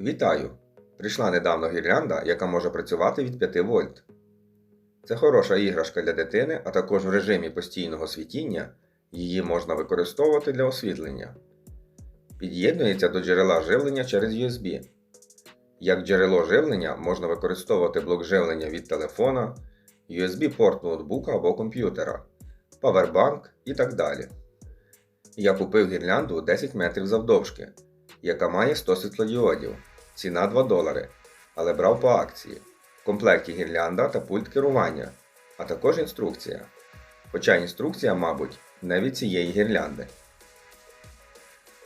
Вітаю! Прийшла недавно гірлянда, яка може працювати від 5 вольт. Це хороша іграшка для дитини, а також в режимі постійного світіння її можна використовувати для освітлення. Під'єднується до джерела живлення через USB. Як джерело живлення можна використовувати блок живлення від телефона, USB-порт ноутбука або комп'ютера, павербанк і так далі. Я купив гірлянду 10 метрів завдовжки, яка має 100 світлодіодів. Ціна 2 долари, але брав по акції. В комплекті гірлянда та пульт керування, а також інструкція. Хоча інструкція, мабуть, не від цієї гірлянди.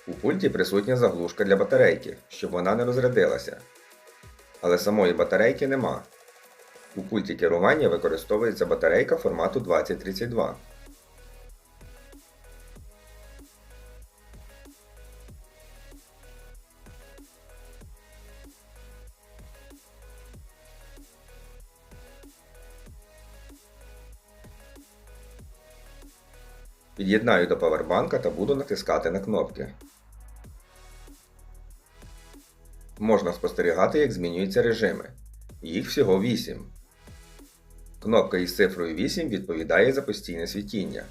У пульті присутня заглушка для батарейки, щоб вона не розрядилася. Але самої батарейки нема. У пульті керування використовується батарейка формату 2032. Під'єднаю до павербанка та буду натискати на кнопки. Можна спостерігати, як змінюються режими. Їх всього 8. Кнопка із цифрою 8 відповідає за постійне світіння.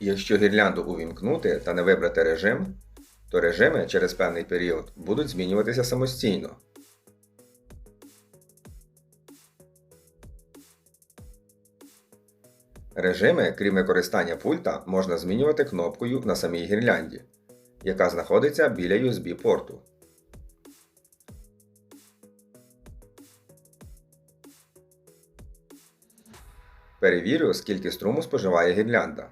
Якщо гірлянду увімкнути та не вибрати режим, то режими через певний період будуть змінюватися самостійно. Режими, крім використання пульта, можна змінювати кнопкою на самій гірлянді, яка знаходиться біля USB-порту. Перевірю, скільки струму споживає гірлянда.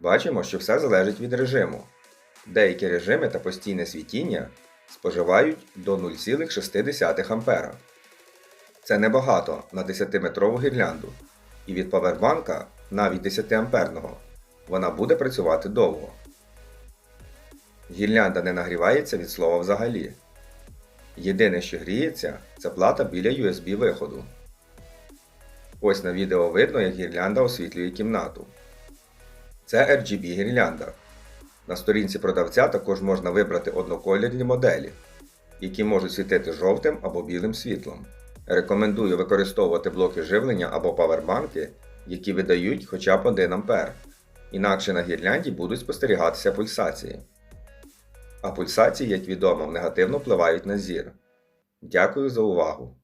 Бачимо, що все залежить від режиму. Деякі режими та постійне світіння споживають до 0,6 А. Це небагато на 10-метрову гірлянду, і від павербанка, навіть 10 амперного, вона буде працювати довго. Гірлянда не нагрівається від слова взагалі. Єдине, що гріється, це плата біля USB виходу. Ось на відео видно, як гірлянда освітлює кімнату. Це RGB гірлянда. На сторінці продавця також можна вибрати одноколірні моделі, які можуть світити жовтим або білим світлом. Рекомендую використовувати блоки живлення або павербанки, які видають хоча б 1 А. Інакше на гірлянді будуть спостерігатися пульсації. А пульсації, як відомо, негативно впливають на зір. Дякую за увагу!